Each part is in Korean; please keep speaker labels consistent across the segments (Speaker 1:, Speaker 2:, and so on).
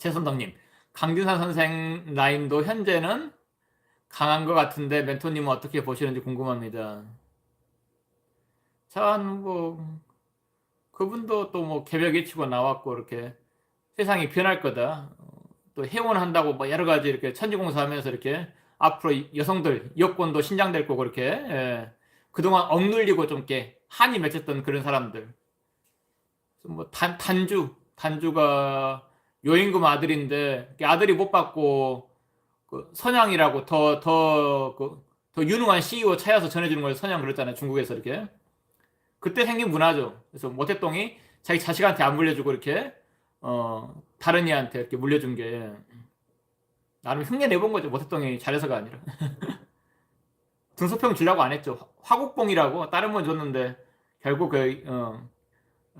Speaker 1: 최선덕님, 강진산 선생 라인도 현재는 강한 것 같은데 멘토님은 어떻게 보시는지 궁금합니다. 참, 뭐, 그분도 또 뭐 개벽 일치고 나왔고, 이렇게 세상이 변할 거다. 어, 또 해원한다고 뭐 여러 가지 이렇게 천지공사 하면서 이렇게 앞으로 여성들 여권도 신장될 거고, 이렇게, 예. 그동안 억눌리고 좀 이렇게 한이 맺혔던 그런 사람들. 뭐 단, 단주, 단주가 요임금 아들인데 아들이 못 받고 그 선양이라고 더더 그, 더 유능한 CEO 찾아서 전해주는 걸 선양 그랬잖아요 중국에서 이렇게 그때 생긴 문화죠. 그래서 모태똥이 자기 자식한테 안 물려주고 이렇게 어 다른 이한테 이렇게 물려준 게 나름 흉내 내본 거죠. 모태똥이 잘해서가 아니라 등소평 주려고 안 했죠. 화국봉이라고 다른 건 줬는데 결국 그 어,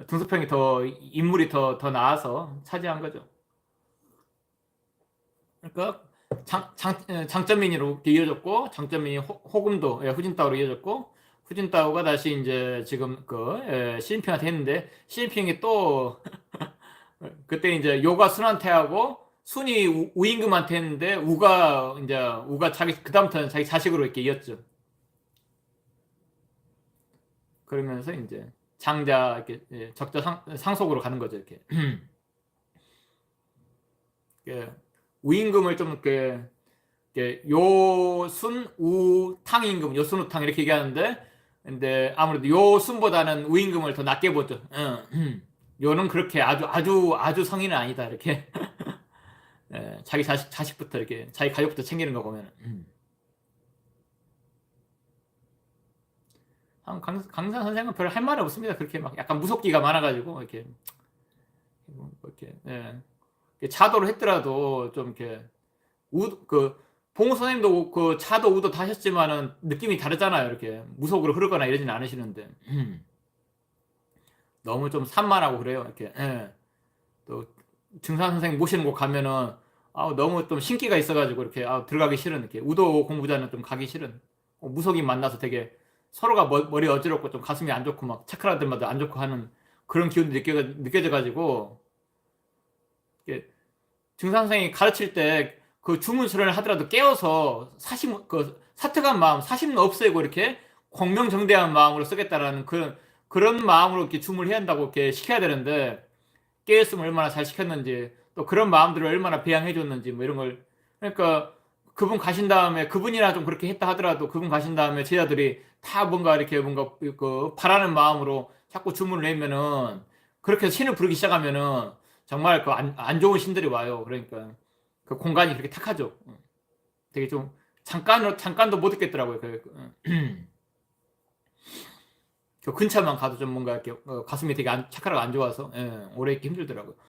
Speaker 1: 등소평이 더 인물이 더 더 나아서 차지한 거죠. 그러니까 장, 장, 어, 장점민이로 이어졌고 장점민이 호, 호금도 예, 후진타오로 이어졌고 후진타오가 다시 이제 지금 그 예, 시진핑한테 했는데 시진핑이 또 그때 이제 요가 순한테 하고 순이 우, 우임금한테 했는데 우가 이제 우가 자기 그다음부터는 자기 자식으로 이렇게 이었죠. 그러면서 이제 장자 이렇게 예, 적자 상, 상속으로 가는 거죠 이렇게. 예, 우임금을 좀 이렇게, 이렇게 요순 우탕 임금 요순 우탕 이렇게 얘기하는데 근데 아무래도 요순보다는 우임금을 더 낮게 보죠. 응. 요는 그렇게 아주 아주 아주 성인은 아니다 이렇게 예, 자기 자식 자식부터 이렇게 자기 가족부터 챙기는 거 보면 강, 강, 강산 선생은 별 할 말이 없습니다. 그렇게 막 약간 무섭기가 많아가지고 이렇게 뭐 이렇게 예. 차도를 했더라도 좀 이렇게 우그 봉우 선생님도 그 차도 우도 다 하셨지만은 느낌이 다르잖아요. 이렇게 무속으로 흐르거나 이러지는 않으시는데 음. 너무 좀 산만하고 그래요. 이렇게 예. 또 증산 선생 모시는 곳 가면은 아 너무 좀 신기가 있어가지고 이렇게 아, 들어가기 싫은 이렇게 우도 공부자는 좀 가기 싫은 어, 무속인 만나서 되게 서로가 머, 머리 어지럽고 좀 가슴이 안 좋고 막 차크라들마다 안 좋고 하는 그런 기운이 느껴, 느껴져가지고 증산 선생이 가르칠 때 그 주문 수련을 하더라도 깨워서 사심 그 사특한 마음 사심 없애고 이렇게 공명정대한 마음으로 쓰겠다라는 그런 그런 마음으로 이렇게 주문을 해야 한다고 이렇게 시켜야 되는데 깨었으면 얼마나 잘 시켰는지 또 그런 마음들을 얼마나 배양해 줬는지 뭐 이런 걸 그러니까 그분 가신 다음에 그분이나 좀 그렇게 했다 하더라도 그분 가신 다음에 제자들이 다 뭔가 이렇게 뭔가 그 바라는 마음으로 자꾸 주문을 내면은 그렇게 신을 부르기 시작하면은 정말 그 안 안 좋은 신들이 와요. 그러니까 그 공간이 그렇게 탁하죠. 되게 좀 잠깐 잠깐도 못 있겠더라고요. 그, 그, 그 근처만 가도 좀 뭔가 이렇게 어, 가슴이 되게 안, 착하라가 안 좋아서 예, 오래 있기 힘들더라고요.